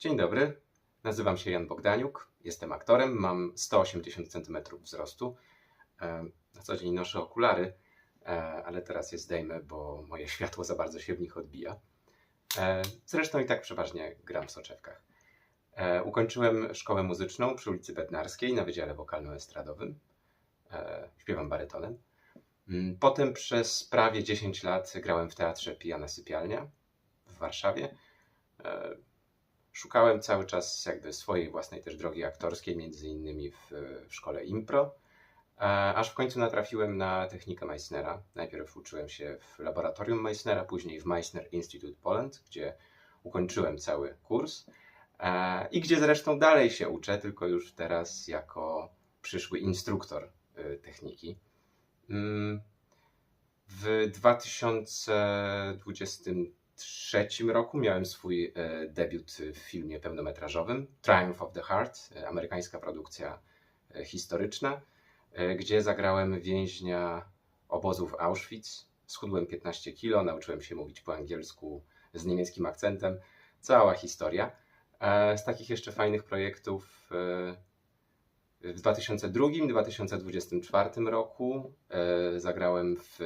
Dzień dobry, nazywam się Jan Bogdaniuk, jestem aktorem, mam 180 cm wzrostu. E, Na co dzień noszę okulary, e, ale teraz je zdejmę, bo moje światło za bardzo się w nich odbija. E, Zresztą i tak przeważnie gram w soczewkach. Ukończyłem szkołę muzyczną przy ulicy Bednarskiej na Wydziale Wokalno-Estradowym. Śpiewam barytonem. Mm, Potem przez prawie 10 lat grałem w teatrze Pijana Sypialnia w Warszawie. E, Szukałem cały czas jakby swojej własnej też drogi aktorskiej, między innymi w, w szkole impro, e, aż w końcu natrafiłem na technikę Meissnera. Najpierw uczyłem się w laboratorium Meissnera, później w Meissner Institute Poland, gdzie ukończyłem cały kurs e, i gdzie zresztą dalej się uczę, tylko już teraz jako przyszły instruktor y, techniki. Mm, W 2023 roku miałem swój e, debiut w filmie pełnometrażowym Triumph of the Heart, e, amerykańska produkcja e, historyczna, gdzie zagrałem więźnia obozu w Auschwitz. Schudłem 15 kilo, nauczyłem się mówić po angielsku z niemieckim akcentem. Cała historia. Z takich jeszcze fajnych projektów w 2002-2024 roku zagrałem w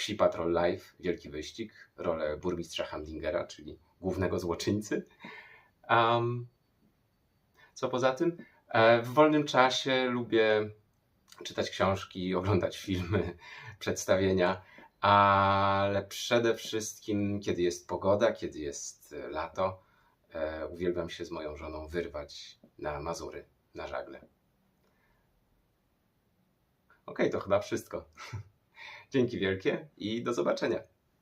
Psi Patrol Live, Wielki Wyścig, rolę burmistrza Hamdingera, czyli głównego złoczyńcy. Um, co poza tym? E, w wolnym czasie lubię czytać książki, oglądać filmy, przedstawienia, ale przede wszystkim, kiedy jest pogoda, kiedy jest lato, e, uwielbiam się z moją żoną wyrwać na Mazury, na żagle. Okej, to chyba wszystko. Dzięki wielkie i do zobaczenia.